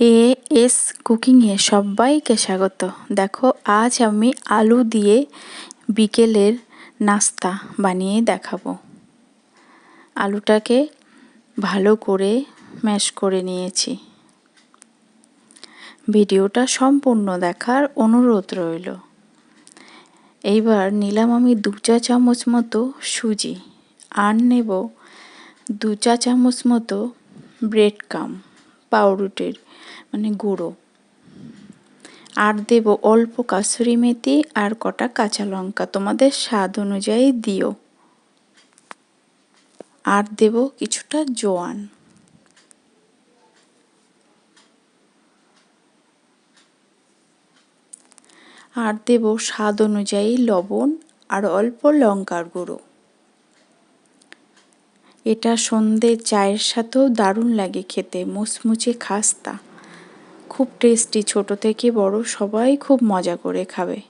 A S কুকিংয়ে সবাইকে স্বাগত। দেখো, আজ আমি আলু দিয়ে বিকেলের নাস্তা বানিয়ে দেখাবো। আলুটাকে ভালো করে ম্যাশ করে নিয়েছি। ভিডিওটা সম্পূর্ণ দেখার অনুরোধ রইল। এইবার নিলাম আমি দু চা চামচ মতো সুজি। আর নেব দু চা চামচ মতো ব্রেড কাম পাউরুটির মানে গুঁড়ো। আর দেব অল্প কাসুরি মেথি আর কটা কাঁচা লঙ্কা। তোমাদের স্বাদ অনুযায়ী দিও। আর দেব কিছুটা জোয়ান। আর দেব স্বাদ অনুযায়ী লবণ আর অল্প লঙ্কার গুঁড়ো। এটা সন্ধে চায়ের সাথেও দারুণ লাগে খেতে, মুচমুচে খাস্তা খুব টেস্টি ছোট থেকে বড় সবাই খুব মজা করে খাবে।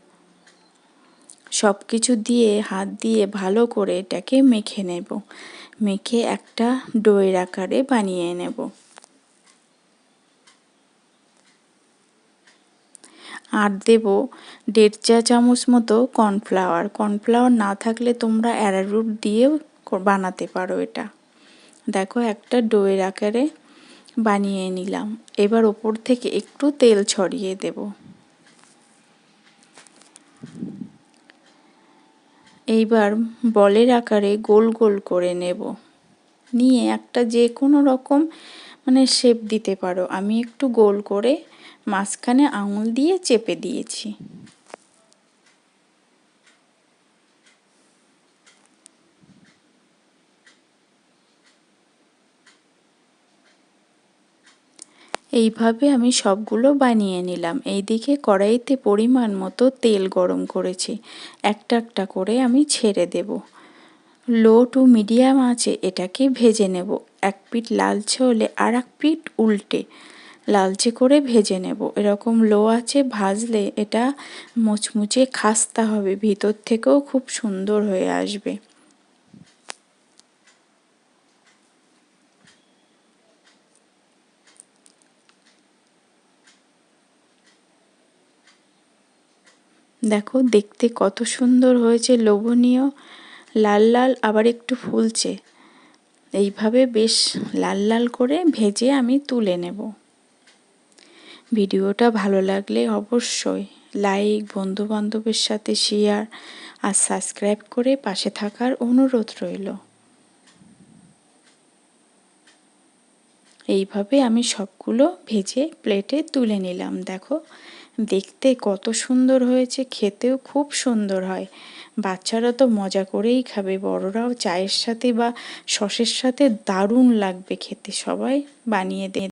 সব কিছু দিয়ে, হাত দিয়ে ভালো করে এটাকে মেখে নেব। মেখে একটা ডোয়ের আকারে বানিয়ে নেব। আর দেব দেড় চা চামচ মতো কর্নফ্লাওয়ার। কর্নফ্লাওয়ার না থাকলে তোমরা অ্যারারুট দিয়েও বানাতে পারো এটা। দেখো একটা ডোয়ের আকারে বানিয়ে নিলাম। এবার ওপর থেকে একটু তেল ছড়িয়ে দেব। এইবার বলের আকারে গোল গোল করে নেব। নিয়ে একটা যে কোনো রকম মানে শেপ দিতে পারো। আমি একটু গোল করে মাঝখানে আঙুল দিয়ে চেপে দিয়েছি। এইভাবে আমি সবগুলো বানিয়ে নিলাম। এইদিকে কড়াইতে পরিমাণ মতো তেল গরম করেছি। একটা একটা করে আমি ছেড়ে দেব। লো টু মিডিয়াম আছে এটাকে ভেজে নেব। এক পিঠ লালচে হলে আর এক পিঠ উল্টে লালচে করে ভেজে নেব। এরকম লো আছে ভাজলে এটা মুচমুচে খাস্তা হবে। ভিতর থেকেও খুব সুন্দর হয়ে আসবে। দেখো, দেখতে কত সুন্দর হয়েছে, লোভনীয়। লাল লাল, আবার একটু ফুলছে। এইভাবে বেশ লাল লাল করে ভেজে আমি তুলে নেব। ভিডিওটা ভালো লাগলে অবশ্যই লাইক, বন্ধুবান্ধবের সাথে শেয়ার আর সাবস্ক্রাইব করে পাশে থাকার অনুরোধ রইল। এইভাবে আমি সবগুলো ভেজে প্লেটে তুলে নিলাম। দেখো, দেখতে কত সুন্দর হয়েছে, খেতেও খুব সুন্দর হয়। বাচ্চারা তো মজা করেই খাবে, বড়রাও চায়ের সাথে বা সসের সাথে দারুণ লাগবে খেতে। সবাই বানিয়ে দে